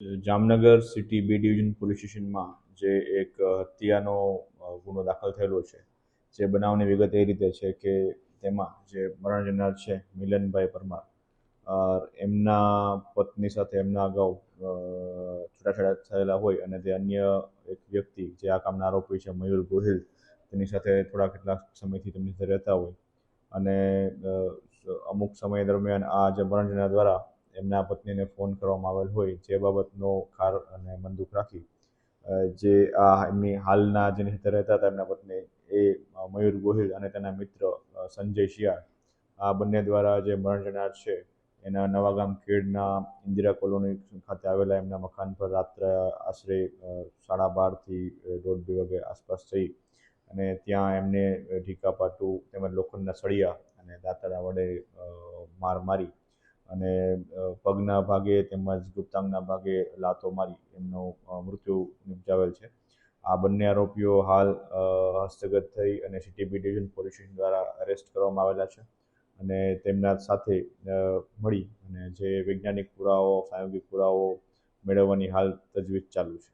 Jamnagar city B division police સ્ટેશનમાં જે એક હત્યાનો ગુનો દાખલ થયેલો છે, જે બનાવની વિગત એ રીતે છે કે તેમાં જે મરણ જનાર છે મિલનભાઈ પરમાર. એમના પત્ની સાથે એમના અગાઉ છૂટાછેડા થયેલા હોય અને તે અન્ય એક વ્યક્તિ જે આ કામના આરોપી છે, મયુર ગોહિલ, તેની સાથે થોડા કેટલાક સમયથી તેમની સાથે રહેતા હોય અને અમુક સમય દરમિયાન આ જે મરણ જનાર દ્વારા એમના પત્નીને ફોન કરવામાં આવેલ હોય જે બાબતનો ખાર અને મન દુઃખ રાખી જે આ એમની હાલના જેની સાથે રહેતા હતા એમના પત્ની એ મયુર ગોહિલ અને તેના મિત્ર સંજય શિયાળ, આ બંને દ્વારા જે મરણ જનાર છે, એના નવાગામ ખેડના ઇન્દિરા કોલોની ખાતે આવેલા એમના મકાન પર રાત્રે આશરે સાડા બારથી દોઢ બે વાગે આસપાસ થઈ અને ત્યાં એમને ઢીકા પાટું તેમજ લોખંડના સળિયા અને દાંતડા વડે માર મારી અને પગના ભાગે તેમજ ગુપ્તાંગના ભાગે લાતો મારી એમનો મૃત્યુ નિપજાવેલ છે. આ બંને આરોપીઓ હાલ હસ્તગત થઈ અને સિટી ડિવિઝન પોલીસ સ્ટેશન દ્વારા અરેસ્ટ કરવામાં આવેલા છે અને તેમના સાથે મળી અને જે વૈજ્ઞાનિક પુરાવો પ્રાયોગિક પુરાવો મેળવવાની હાલ તજવીજ ચાલુ છે.